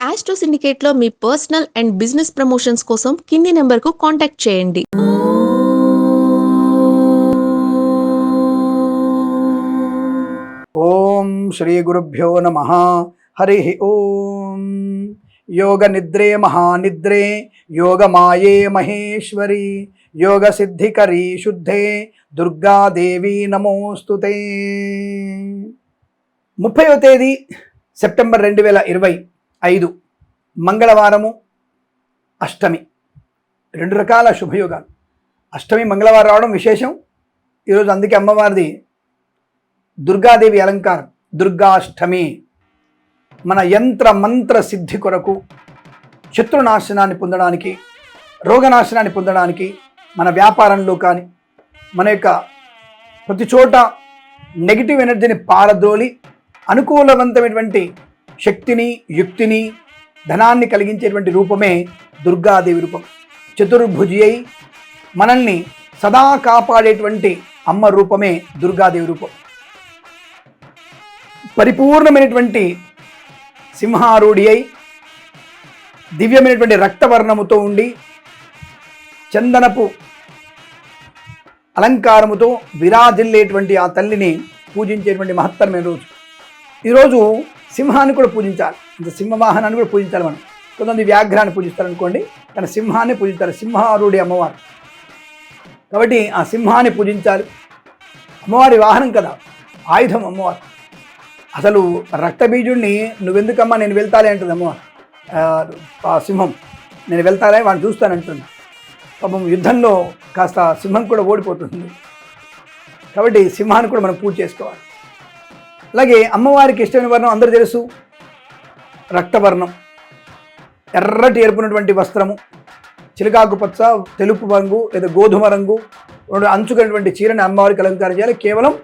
Astro సిండికేట్లో మీ personal and business promotions కోసం కింది నెంబర్కు కాంటాక్ట్ చేయండి. ఓం శ్రీ గురుభ్యో నమ. హరి ఓం. యోగ నిద్రే మహానిద్రే యోగ మాయే మహేశ్వరి యోగ సిద్ధికరీ శుద్ధే దుర్గాదేవి నమోస్తుతే ముప్పైవ తేదీ సెప్టెంబర్ రెండు వేల ఇరవై. ఐదు. మంగళవారము అష్టమి. రెండు రకాల శుభయోగాలు. అష్టమి మంగళవారం రావడం విశేషం. ఈరోజు అందుకే అమ్మవారిది దుర్గాదేవి అలంకారం. దుర్గాష్టమి. మన యంత్ర మంత్ర సిద్ధి కొరకు శత్రునాశనాన్ని పొందడానికి రోగనాశనాన్ని పొందడానికి మన వ్యాపారంలో కానీ మన యొక్క ప్రతి చోట నెగిటివ్ ఎనర్జీని పారద్రోలి అనుకూలవంతమైనటువంటి శక్తిని యుక్తిని ధనాన్ని కలిగించేటువంటి రూపమే దుర్గాదేవి రూపం. చతుర్భుజి అయి మనల్ని సదా కాపాడేటువంటి అమ్మ రూపమే దుర్గాదేవి రూపం. పరిపూర్ణమైనటువంటి సింహారూఢి అయి దివ్యమైనటువంటి రక్తవర్ణముతో ఉండి చందనపు అలంకారముతో విరాజిల్లేటువంటి ఆ తల్లిని పూజించేటువంటి మహత్తరమైన రోజు. ఈరోజు సింహాన్ని కూడా పూజించాలి. ఇంత సింహవాహనాన్ని కూడా పూజించాలి మనం. కొంతమంది వ్యాఘ్రాన్ని పూజిస్తారు అనుకోండి కానీ సింహాన్ని పూజించాలి సింహారూఢి అమ్మవారు. కాబట్టి ఆ సింహాన్ని పూజించాలి. అమ్మవారి వాహనం కదా ఆయుధం అమ్మవారు. అసలు రక్తబీజుడిని నువ్వెందుకమ్మా నేను వెళ్తాలే అంటుంది అమ్మవారు. ఆ, సింహం. నేను వెళ్తాలే వాడిని చూస్తానంటుంది పాపం యుద్ధంలో కాస్త సింహం కూడా ఓడిపోతుంది. కాబట్టి సింహాన్ని కూడా మనం పూజ చేసుకోవాలి. అలాగే అమ్మవారికి ఇష్టమైన వర్ణం అందరూ తెలుసు. రక్తవర్ణం. ఎర్రటి ఏర్పడినటువంటి వస్త్రము. చిలకాకు పచ్చ తెలుపు రంగు లేదా గోధుమ రంగు రెండు అంచుకున్నటువంటి చీరని అమ్మవారికి అలంకారం చేయాలి. కేవలం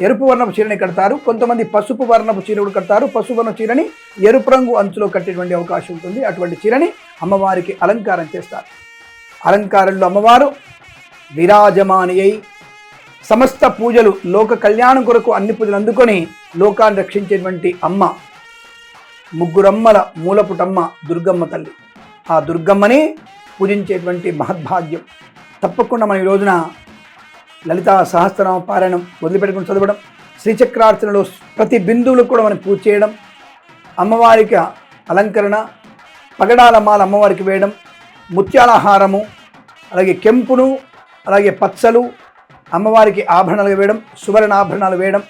ఎరుపు వర్ణపు చీరని కడతారు. కొంతమంది పసుపు వర్ణపు చీర కూడా కడతారు. పసుపు వర్ణ చీరని ఎరుపు రంగు అంచులో కట్టేటువంటి అవకాశం ఉంటుంది. అటువంటి చీరని అమ్మవారికి అలంకారం చేస్తారు. అలంకారంలో అమ్మవారు విరాజమాని అయి సమస్త పూజలు లోక కళ్యాణం కొరకు అన్ని పూజలు అందుకొని లోకాన్ని రక్షించేటువంటి అమ్మ ముగ్గురమ్మల మూలపుటమ్మ దుర్గమ్మ తల్లి. ఆ దుర్గమ్మని పూజించేటువంటి మహద్భాగ్యం. తప్పకుండా మనం ఈ రోజున లలిత సహస్రనామ పారాయణం వదిలిపెట్టుకుని చదవడం శ్రీచక్రార్చనలో ప్రతి బిందువులకు కూడా మనం పూజ చేయడం అమ్మవారికి అలంకరణ పగడాల మాల అమ్మవారికి వేయడం ముత్యాల హారము అలాగే కెంపును అలాగే పచ్చలు అమ్మవారికి ఆభరణాలు వేయడం సువర్ణ ఆభరణాలు వేయడం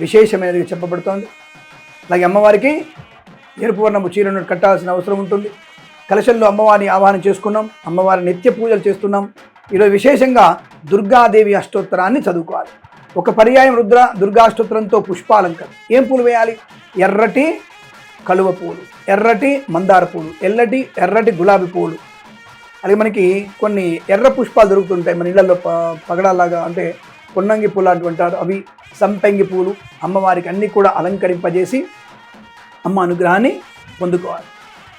విశేషమైనది చెప్పబడుతోంది. అలాగే అమ్మవారికి ఎరుపు వర్ణము చీరను కట్టాల్సిన అవసరం ఉంటుంది. కలశల్లో అమ్మవారిని ఆహ్వానం చేసుకున్నాం. అమ్మవారి నిత్య పూజలు చేస్తున్నాం. ఈరోజు విశేషంగా దుర్గాదేవి అష్టోత్తరాన్ని చదువుకోవాలి. ఒక పర్యాయం రుద్ర దుర్గాష్టోత్తరంతో పుష్పాలంకరణ. ఏం పూలు వేయాలి? ఎర్రటి కలువ పూలు ఎర్రటి మందార పూలు ఎల్లటి ఎర్రటి గులాబీ పూలు అలాగే మనకి కొన్ని ఎర్ర పుష్పాలు దొరుకుతుంటాయి మన ఇళ్ళలో ప పగడాలాగా అంటే పొన్నంగి పూలు లాంటివి అంటారు అవి సంపెంగి పూలు అమ్మవారికి అన్నీ కూడా అలంకరింపజేసి అమ్మ అనుగ్రహాన్ని పొందుకోవాలి.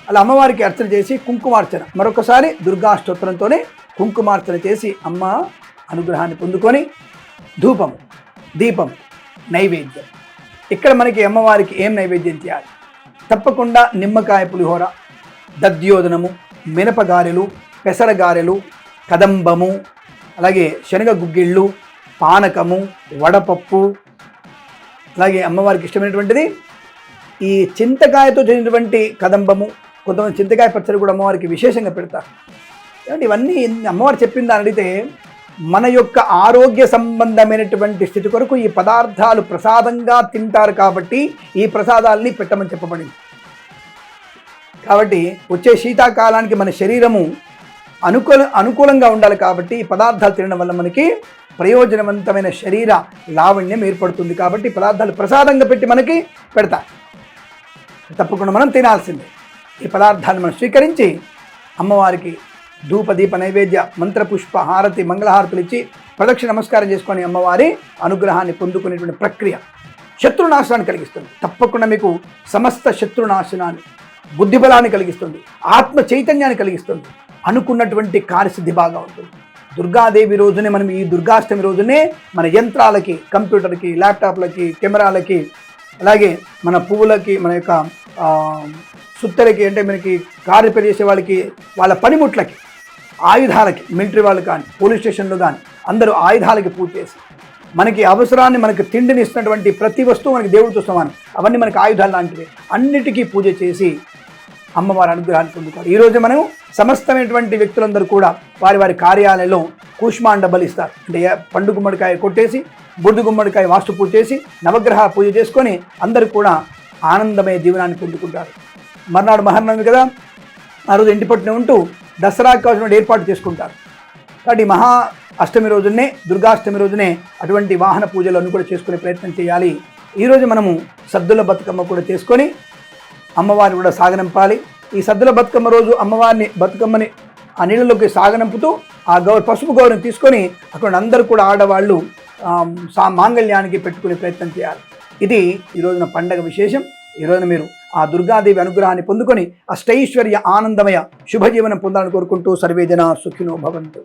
అలా అమ్మవారికి అర్చన చేసి కుంకుమార్చన. మరొకసారి దుర్గాష్టోత్తరంతోనే కుంకుమార్చన చేసి అమ్మ అనుగ్రహాన్ని పొందుకొని ధూపం దీపం నైవేద్యం. ఇక్కడ మనకి అమ్మవారికి ఏం నైవేద్యం చేయాలి? తప్పకుండా నిమ్మకాయ పులిహోర దద్యోదనము మినపగారెలు పెసరగారెలు కదంబము అలాగే శనగ గుగ్గిళ్ళు పానకము వడపప్పు అలాగే అమ్మవారికి ఇష్టమైనటువంటిది ఈ చింతకాయతో చేసినటువంటి కదంబము కొంతమంది చింతకాయ పచ్చడి కూడా అమ్మవారికి విశేషంగా పెడతారు. ఏమంటే ఇవన్నీ అమ్మవారు చెప్పింది అని అడిగితే మన యొక్క ఆరోగ్య సంబంధమైనటువంటి స్థితి కొరకు ఈ పదార్థాలు ప్రసాదంగా తింటారు కాబట్టి ఈ ప్రసాదాలని పెట్టమని చెప్పబడింది. కాబట్టి వచ్చే శీతాకాలానికి మన శరీరము అనుకూల అనుకూలంగా ఉండాలి కాబట్టి ఈ పదార్థాలు తినడం వల్ల మనకి ప్రయోజనవంతమైన శరీర లావణ్యం ఏర్పడుతుంది కాబట్టి పదార్థాలు ప్రసాదంగా పెట్టి మనకి పెడతారు తప్పకుండా మనం తినాల్సిందే. ఈ పదార్థాన్ని మనం స్వీకరించి అమ్మవారికి ధూప దీప నైవేద్య మంత్రపుష్ప హారతి మంగళహారతులు ఇచ్చి ప్రదక్షిణ నమస్కారం చేసుకొని అమ్మవారి అనుగ్రహాన్ని పొందుకునేటువంటి ప్రక్రియ శత్రునాశనాన్ని కలిగిస్తుంది. తప్పకుండా మీకు సమస్త శత్రునాశనాన్ని బుద్ధిబలాన్ని కలిగిస్తుంది ఆత్మ చైతన్యాన్ని కలిగిస్తుంది. అనుకున్నటువంటి కార్యసిద్ధి బాగా ఉంటుంది. దుర్గాదేవి రోజునే మనం ఈ దుర్గాష్టమి రోజునే మన యంత్రాలకి కంప్యూటర్కి ల్యాప్టాప్లకి కెమెరాలకి అలాగే మన పువ్వులకి మన యొక్క ఆ, సుత్తలకి అంటే మనకి కారు రిపేర్ చేసే వాళ్ళకి వాళ్ళ పనిముట్లకి ఆయుధాలకి మిలిటరీ వాళ్ళు కానీ పోలీస్ స్టేషన్లు కానీ అందరూ ఆయుధాలకి పూజ చేసి మనకి అవసరాన్ని మనకి తిండిని ఇస్తున్నటువంటి ప్రతి వస్తువు మనకి దేవుడితో సమానం. అవన్నీ మనకి ఆయుధాలు లాంటివి. అన్నిటికీ పూజ చేసి అమ్మవారి అనుగ్రహాన్ని పొందుతారు. ఈరోజు మనం సమస్తమైనటువంటి వ్యక్తులందరూ కూడా వారి వారి కార్యాలయంలో కూష్మాండ బలిస్తారు. అంటే పండు గుమ్మడికాయ కొట్టేసి బుడ్డు గుమ్మడికాయ వాస్తు పూజ చేసి నవగ్రహ పూజ చేసుకొని అందరూ కూడా ఆనందమయ జీవనాన్ని పొందుకుంటారు. మర్నాడు మహర్నవమి కదా ఆ రోజు ఇంటి పట్టున ఉంటూ దసరాకి కావాల్సిన ఏర్పాటు చేసుకుంటారు. కాబట్టి మహా అష్టమి రోజునే దుర్గాష్టమి రోజునే అటువంటి వాహన పూజలు అన్నీ కూడా చేసుకునే ప్రయత్నం చేయాలి. ఈరోజు మనము సద్దుల బతుకమ్మ కూడా చేసుకొని అమ్మవారిని కూడా సాగనంపాలి. ఈ సద్దుల బతుకమ్మ రోజు అమ్మవారిని బతుకమ్మని ఆ నీళ్ళలోకి సాగనంపుతూ ఆ గౌర పసుపు గౌరవం తీసుకొని అక్కడ అందరూ కూడా ఆడవాళ్ళు సా మాంగళ్యానికి పెట్టుకునే ప్రయత్నం చేయాలి. ఇది ఈ రోజున పండగ విశేషం. ఈ రోజున మీరు ఆ దుర్గాదేవి అనుగ్రహాన్ని పొందుకొని అష్టైశ్వర్య ఆనందమయ శుభజీవనం పొందాలని కోరుకుంటూ సర్వేజన సుఖినో భవంతు.